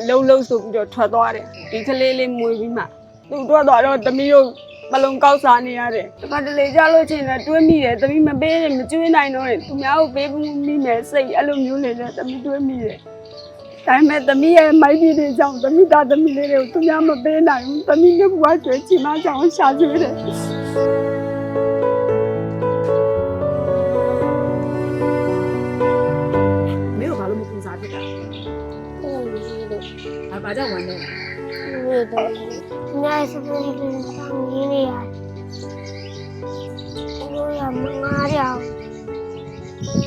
အလုံးလုံးဆိုပြီးတော့ထွက်သွားတယ်ဒီကလေးလေးမွေးပြီးမှသူထွက်သွားတော့သမီးတို့ပလုံကောက်စားနေရတယ်တခါတလေကြလို့ချင်းလည်းတွေးမိတယ်သမီးမပေးရင်မကျွေးနိုင်တော့ရင်သူများကိုပေးဖို့မိမယ်စိတ်အဲ့လိုမျိုးလေးနဲ့သမီးတွေးမိတယ်ဒါပေမဲ့သမီးရဲ့မိုက်ပြီးတဲ့ကြောင့်သမီးသားသမီးလေးတွေကိုသူများမပေးနိုင်ဘူးသမီးနဲ့ဘွားကျွေးချင်မကြောင်ရှာကျွေးတယ်မင်းတို့ဘာလို့မပူစားဖြစ်တာ ဟုတ်လို့ရှိလို့ဘာဘာကြောင့်ဝမ်းနေလဲဒီတော့ညစပယ်လေးတောင်းရင်းနေရတယ်ဘိုးရမငားရအောင်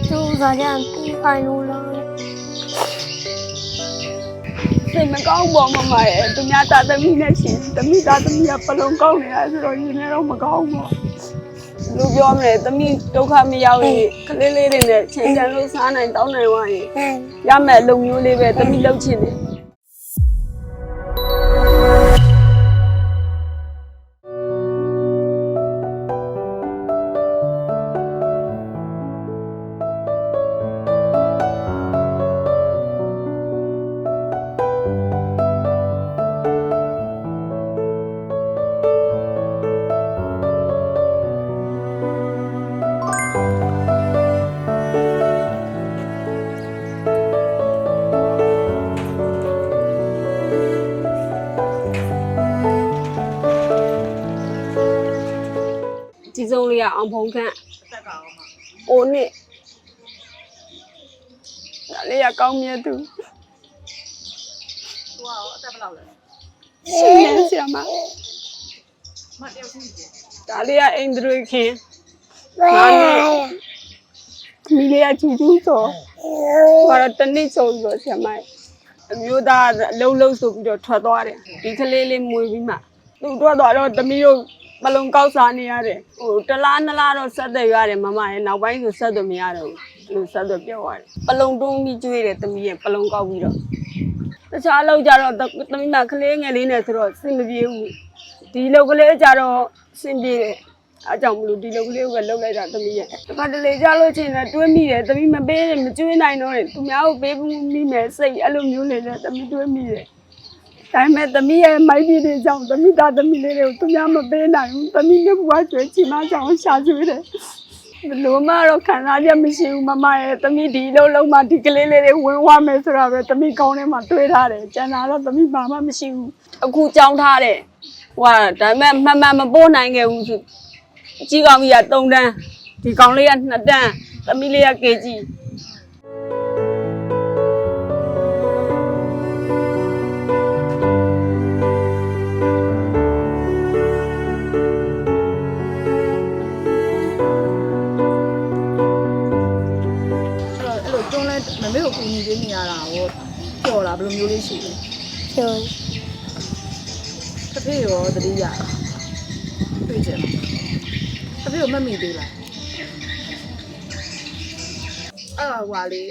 သူစားကြပြီးခိုင်းလို့လားစိတ်မကောင်းပါမမရဲ့သူများသားသမီးနဲ့ရှင်သမီးသားသမီးကပလုံကောင်းနေတာဆိုတော့ရင်လည်းတော့မကောင်းဘူး လူပြောမလဲသမီးဒုက္ခမရောက်ရင်ကလေးလေးတွေနဲ့ချိန်ချင်လို့စားနိုင်တောင်းနိုင်သွားရင်ဟမ်ရမယ်အလုပ်မျိုးလေးပဲသမီးလုပ်ချင်တယ် ဒီစုံလေးကအောင်ဖုံခန့်အသက်ကရောမအိုနှစ်ဒါလေးကကောင်းမြတ်သူသူကရောအသက်ဘယ်လောက်လဲရှင်နေဆရာမမတယောက်ချင်းကြီးတယ်ဒါလေးကအိန္ဒြေခင်ဘယ်မိလေးကချူချူဆိုဘာတော့တနစ်ဆိုပြီးတော့ဆရာမအမျိုးသားအလုံးလုံးဆိုပြီးတော့ထွက်သွားတယ်ဒီကလေးလေးမွေးပြီးမှသူထွက်သွားတော့သမီးတို့ ပလုံကောက်စားနေရတယ်ဟိုတလားနလားတော့ဆက်သက်ရတယ်မမရဲ့နောက်ပိုင်းဆိုဆက်သွမရတော့ဘူးလူဆက်သွပြောသွားတယ်ပလုံတွန်းပြီးကျွေးတယ်သမီးရဲ့ပလုံကောက်ပြီးတော့တခြားလောက်ကြတော့သမီးမကလေးငယ်လေးနဲ့ဆိုတော့စင်မပြေဘူးဒီလောက်ကလေးကြတော့စင်ပြေတယ်အားကြောင့်မလို့ဒီလောက်ကလေးကိုပဲလှုပ်လိုက်တာသမီးရဲ့တခါတလေကြလို့ချင်းလည်းတွေးမိတယ်သမီးမပေးရင်မကျွေးနိုင်တော့ရင်သူများကိုပေးဖို့မိမယ်စိတ်အဲ့လိုမျိုးလေးနဲ့သမီးတွေးမိတယ် ဒါပေမဲ့သမီးရဲ့မိုက်ပြီးတဲ့ကြောင့်သမီးသားသမီးလေးတွေကိုသူများမပေးနိုင်ဘူးသမီးနဲ့ဘွားကျွေးချင်မကြောင်ရှာကျွေးတယ်ဘလို့မတော့ခံစားချက်မရှိဘူးမမရဲ့သမီးဒီလုံးလုံးမှဒီကလေးလေးတွေဝင်သွားမယ်ဆိုတာပဲသမီးကောင်းထဲမှာတွေးထားတယ်ကျန်တာတော့သမီးဘာမှမရှိဘူးအခုကြောင်းထားတယ်ဟွာဒါပေမဲ့မှန်မှန်မပို့နိုင်ခဲ့ဘူးဆိုကြီးကောင်ကြီးက3တန်းဒီကောင်လေးက2တန်းသမီးလေးက KG လာဘယ်လိုမျိုးလေးရှိလဲကျော်တစ်ဖေးရောတတိယတွေ့ကြတယ်တစ်ဖေးကိုမတ်မိသေးလားအဲ့တော့ဟွာလေ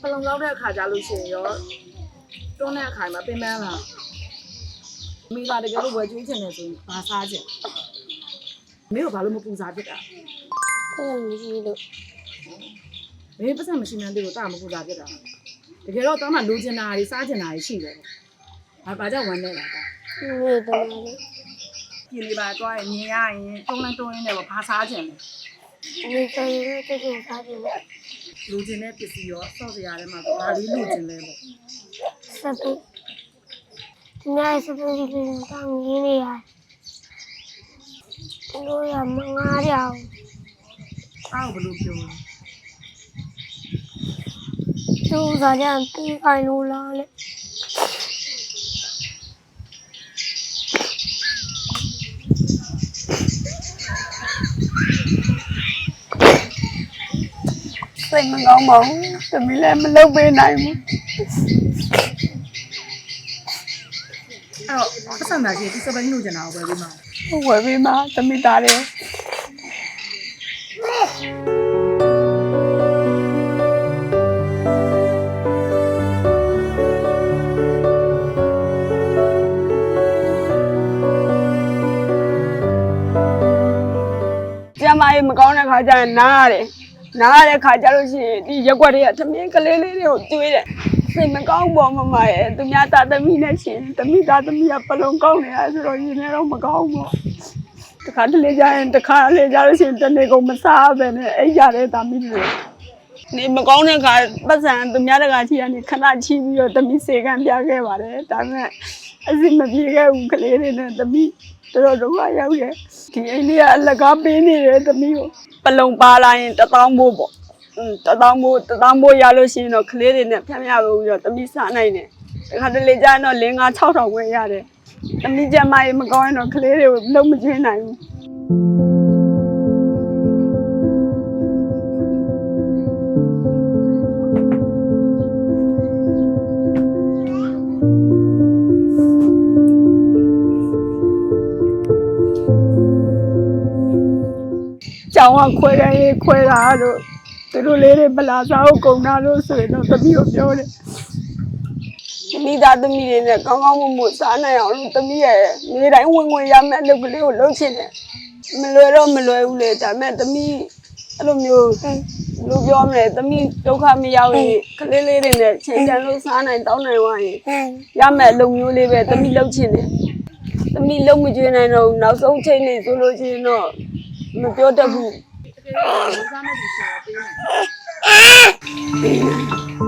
ပလုံလောက်တဲ့အခါကြလို့ရှိရင်ရောတွန်းတဲ့အခါမှာပင်ပန်းလာမိလာတကယ်လို့ဝယ်ကျွေးချင်တယ်ဆိုရင်ဘာစားချင်မင်းတို့ဘာလို့မပူစားဖြစ်တာဟုတ်လို့ရှိလို့မင်းပတ်စံမရှိမှန်းသေးလို့တာမပူစားဖြစ်တာ တကယ်တော့တာမှလိုချင်တာတွေစားချင်တာတွေရှိတယ်ဘာဘာကြောင့်ဝမ်းနေလဲတာဒီတော့လေပြင်လေးပါသွားရင်မြင်ရရင်တုံးလန်းတုံးရင်းနဲ့ဘာစားချင်လဲဒီဆိုင်ရဲ့တကယ်စားတယ်လိုချင်တဲ့ပစ္စည်းရောစော့စရာထဲမှာဘာလေးလိုချင်လဲပေါ့စပယ်ညစပယ်လေးတောင်းရင်းနေရတယ်ဘိုးရမငားရအောင်အားကိုဘယ်လိုပြောလဲ သူစားကြပြီးခိုင်းလို့လားလေစိတ်မကောင်းပါဘူးသမီးလည်းမလုပ်ပေးနိုင်ဘူးအဲ့တော့ပတ်စံသာရှိဒီစပင်းလိုချင်တာကိုပဲပြီးမှာဝယ်ပေးမှသမီးသားတ ယ်ကျမကြီးမကောင်းတဲ့ခါကျရင်နားရတယ်နားရတဲ့ခါကျလို့ရှိရင်ဒီရက်ွက်တွေကသမင်းကလေးလေးတွေကိုကျွေးတယ်စိတ်မကောင်းပေါ်မမရဲ့သူများသားသမီးနဲ့ရှင်သမီးသားသမီးကပလုံကောင်းနေတာဆိုတော့ရင်လည်းတော့မကောင်းဘူးတခါတလေကြရင်တခါလေကြလို့ရှိရင်တနေ့ကုန်မစားပဲနဲ့အိတ်ရတဲ့သမီးတွေနေမကောင်းတဲ့ခါပတ်စံသူများတကာချီကနေခဏချီပြီးတော့သမီးစေကံပြခဲ့ပါတယ်ဒါပေမဲ့ အစီမပြေခဲ့ဘူးကလေးတွေနဲ့သမီးတော်တော်ဒုက္ခရောက်ရဲ့ဒီအိမ်လေးကအလကားပေးနေတယ်သမီးကိုပလုံပါလာရင်တပေါင်းဖို့ပေါ့อืมတသောင်းမိုးတသောင်းမိုးရလို့ရှိရင်တော့ကလေးတွေနဲ့ဖြန့်ဖြန့်လို့ပြီးတော့တမိစားနိုင်တယ်တခါတလေကျရင်တော့လင်းကား6000ဝယ်ရတယ်တမိကျမကြီးမကောင်းရင်တော့ကလေးတွေကိုလုံးမချင်းနိုင်ဘူး ကြောင်ကခွဲတယ်ရေးခွဲတာတို့သူတို့လေးတွေပလာစားကိုကုန်တာလို့ဆိုရင်တော့သမီးကိုပြောတယ်သမီးသားသမီးတွေနဲ့ကောင်းကောင်းမွန်မွန်စားနိုင်အောင်လို့သမီးရဲ့နေတိုင်းဝင်ဝင်ရမယ့်အလုပ်ကလေးကိုလုပ်ချင်တယ်မလွယ်တော့မလွယ်ဘူးလေဒါပေမဲ့သမီးအဲ့လိုမျိုးဘယ်လိုပြောမလဲသမီးဒုက္ခမရောက်ရင်ကလေးလေးတွေနဲ့ချိန်တန်လို့စားနိုင်တောင်းနိုင်သွားရင်ဟမ်ရမယ့်အလုပ်မျိုးလေးပဲသမီးလုပ်ချင်တယ်သမီးလုံးမကျွေးနိုင်တော့ဘူးနောက်ဆုံးချိန်နေဆိုလို့ရှိရင်တော့ မပြောတတ်ဘူးတကယ်လို့ဝန်စားမဲ့ဒီရှင်ကိုပေးမယ်